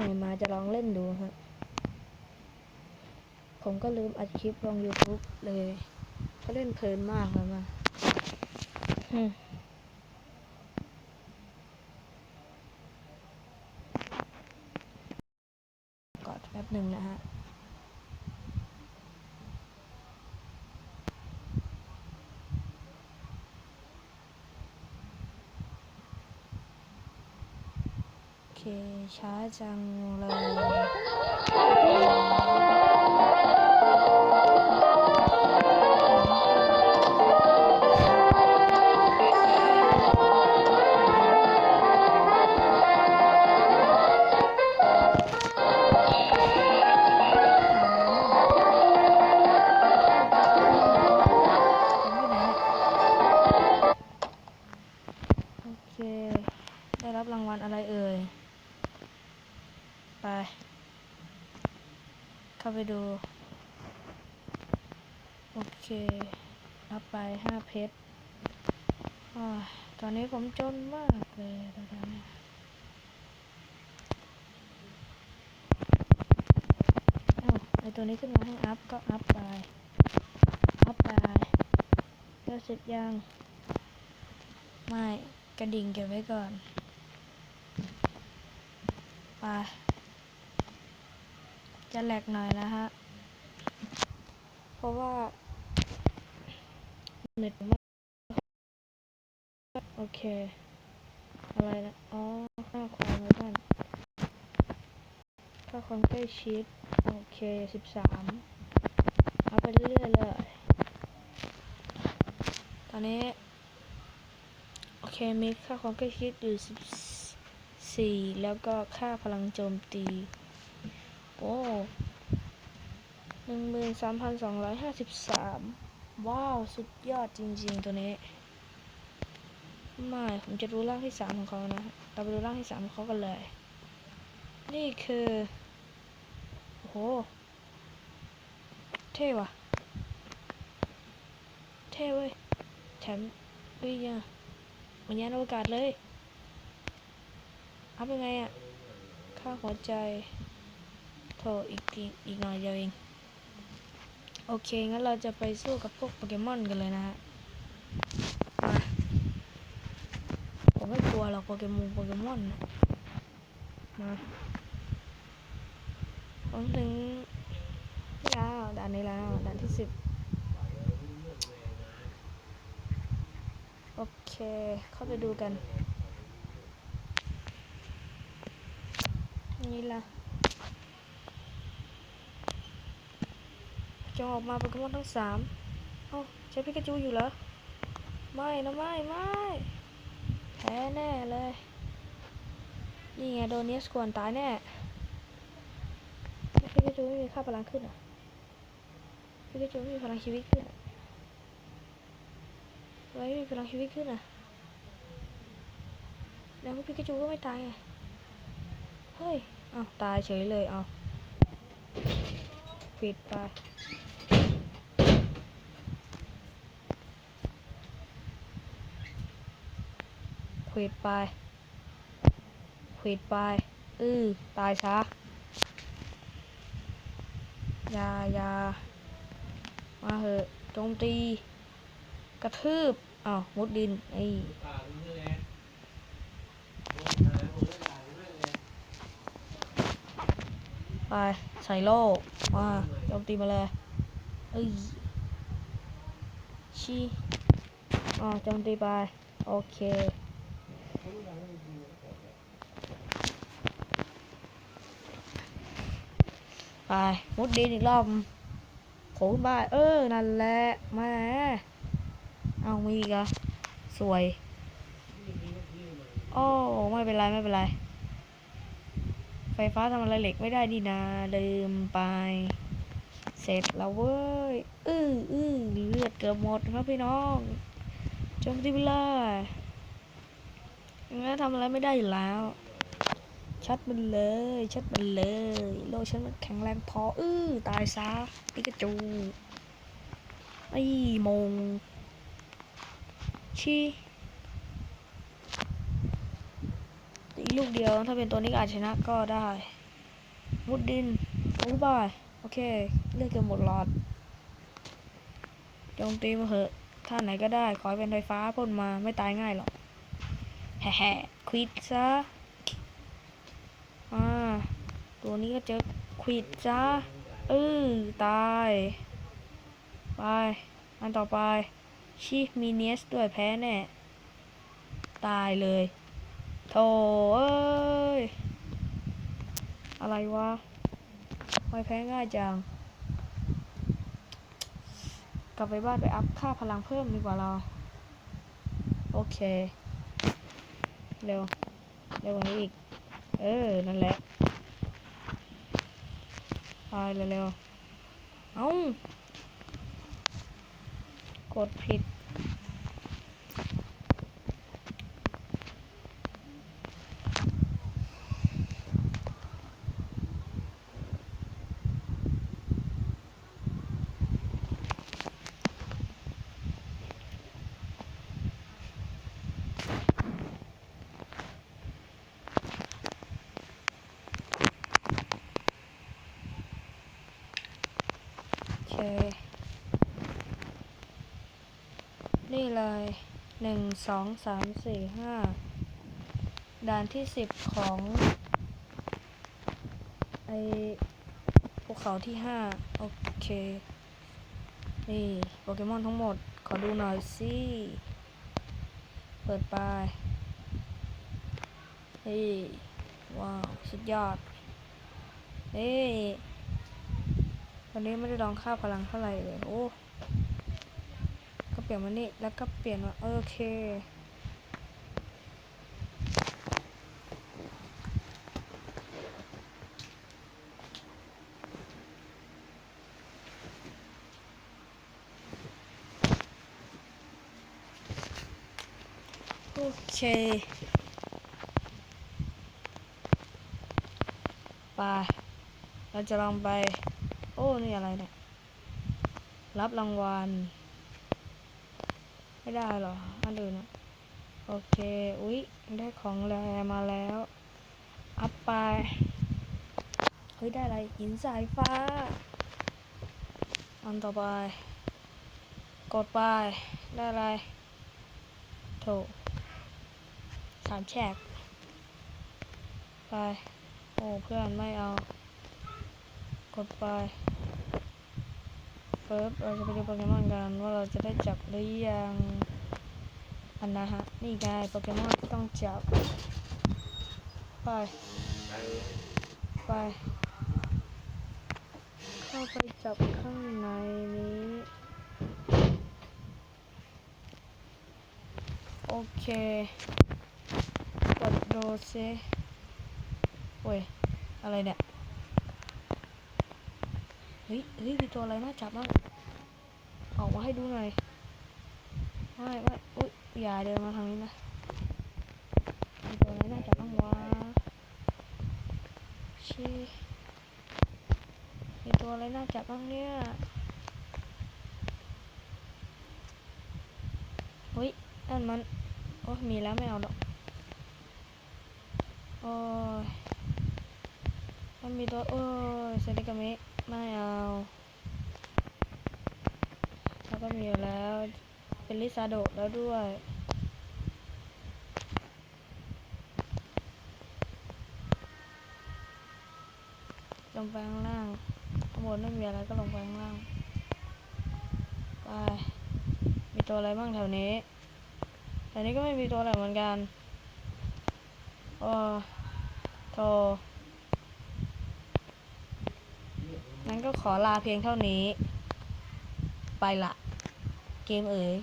หม่มาจะลองเล่นดูฮะ ผมก็ลืมอัดคลิปลง YouTube เลย ก็เล่นเพลินมากเลยมาอืมกอดแป๊บหนึ่งนะฮะ โอ เค ช้าจังเลยโอเคได้รับรางวัลอะไรเอ่ย ไป เข้าไปดู โอเครับไปห้าเพชรอ้าตอนนี้ผมจนมากเลยตอนนี้ไอตัวนี้ขึ้นมาให้อัพก็อัพไป อัพไปก็เสร็จยัง ไม่ กระดิ่งเก็บไว้ก่อน ไป จะแหลกหน่อยนะฮะ เพราะว่าเน็ตมากโอเค อะไรนะ อ๋อค่าความไว้บ้านค่าความใกล้ชิด โอเคสิบสามเอาไปเรื่อยๆเลย ตอนนี้ โอเค มีค่าความใกล้ชิดอยู่สิบสี่แล้วก็ค่าพลังโจมตี โอ้หนึ่งหมื่นสามพันสองร้อยห้าสิบสามว้าว สุดยอดจริง ๆ ตัวนี้ ไม่ ผมจะดูร่างที่สามของเขานะ เราไปดูร่างที่สามของเขากันเลย นี่คือ โอ้โห เท่ว่ะ เท่เว้ย แถมเฮ้ยยังมันยานอวกาศเลยอัพยังไงอะค่าหัวใจ โถอีกทีอีกหน่อยเดียวเอง โอเค งั้นเราจะไปสู้กับพวกโปเกมอนกันเลยนะฮะมาผมไม่กลัวหรอกโปเกมอนโปเกมอนนะมาผมถึงแล้วด่านนี้แล้วด่านที่สิบโอเค เข้าไปดูกัน นี่ละ จงออกมาโปเกมอนทั้งสามเอ้าใช้พิกาจูอยู่เหรอ ไม่นะไม่ไม่แพ้แน่เลย นี่ไงโดนเนสกวนตายแน่พิกาจูไม่มีค่าพลังขึ้นอะพิกาจูไม่มีพลังชีวิตขึ้นไม่มีพลังชีวิตขึ้นอะแล้วพิกาจูก็ไม่ตายไงเฮ้ยอ้าวตายเฉยเลยเอาปิดไป ควิดไปควิดไปอือตายซะยายามาเหอะโจมตี กระทืบอ้าวมุดดินไอ้ไปใส่โล่มาโจมตีมาเลยเอ้ยชี้อ๋อโจมตีไป โอเค ไปมุดดินอีกรอบโขึ้นบ้านเออ นั่นแหละแมาเอามีอีกอะสวยโอ้ไม่เป็นไร ไม่เป็นไร ไฟฟ้าทำอะไรเหล็กไม่ได้ดีนาลืมไป เสร็จแล้วเว้ย อื้ออื้อเลือดเกือบหมดครับพี่น้องจมตีไปเลยงั้นทำอะไรไม่ได้อยู่แล้ว ชัดมันเลย ชัดมันเลย โลกฉันมันแข็งแรงพอ อื้อ ตายซะปิกาจูไอ้มง ชีกลูกเดียว ถ้าเป็นตัวนี้ก็อาจชนะก็ได้ มุดดิน โอ้บาย โอเค เลือกเกือบหมดหลอดโจมตีมาเหอะท่าไหนก็ได้ ขอเป็นไฟฟ้าพ่นมาไม่ตายง่ายหรอก แฮ่ๆควิดซะ ตัวนี้ก็เจอควิดจ้าเออตาย ไป อันต่อไปชิมีเนสด้วยแพ้แน่ ตายเลยโธ่เอ้ย อะไรวะไม่แพ้ง่ายจัง กลับไปบ้านไปอัพค่าพลังเพิ่มดีกว่าเรา โอเค เร็ว เร็วกว่านี้อีก เออ นั่นแหละ ไปเร็วๆ เอา้ากดผิด นี่เลยหนึ่งสองสามสี่ห้าด่านที่สิบของ ไอภูเขาที่ห้าโอเค นี่ โปเกมอนทั้งหมด ขอดูหน่อยสิ เปิดไปนี่ว้าว สุดยอดนี่ วันนี้ไม่ได้ลองค่าพลังเท่าไหร่เลย โอ้ ก็เปลี่ยนมานี่ แล้วก็เปลี่ยนมาโอเค โอเคไปเราจะลองไป อ้นี่อะไรเนี่ย รับรางวัล ไม่ได้เหรอ อันอื่นอะโอเค อุ๊ย ได้ของแรมาแล้ว อัพไป เฮ้ย ได้อะไรหินสายฟ้า อันต่อไป กดไป ได้อะไร โถสามแฉก ไป โอ้ เพื่อนไม่เอา กดไป เฟิร์บเราจะไปดูโปเกมอนกันว่าเราจะได้จับหรือยังอันนะฮะนี่ไงโปเกมอนที่ต้องจับ ไป ไป เข้าไปจับข้างในนี้ โอเค กดโดเซโอ้ย อะไรเนี่ย ฮ้ย เฮ้ยมีตัวอะไรน่าจับบ้างออกมาให้ดูหน่อย ไม่ไม่อุ้ยอย่าเดินมาทางนี้นะมีตัวอะไรน่าจับบ้างวะชีมีตัวอะไรน่าจับบ้างเนี่ย เฮ้ยนั่นมัน โอ้มีแล้วไม่เอาหรอก โอ้ยมันมีตัว โอ้ยเซนิกามิ ไม่เอาแล้วก็มีอยู่แล้ว เป็นลิซาโดแล้วด้วยลงไปข้างล่างข้างบนไม่มีอะไรก็ลงไปข้างล่าง ไป มีตัวอะไรบ้างแถวนี้แถวนี้ก็ไม่มีตัวอะไรเหมือนกัน โอ้โธ่ งั้นก็ขอลาเพียงเท่านี้ ไปละ เกมเอ๋ย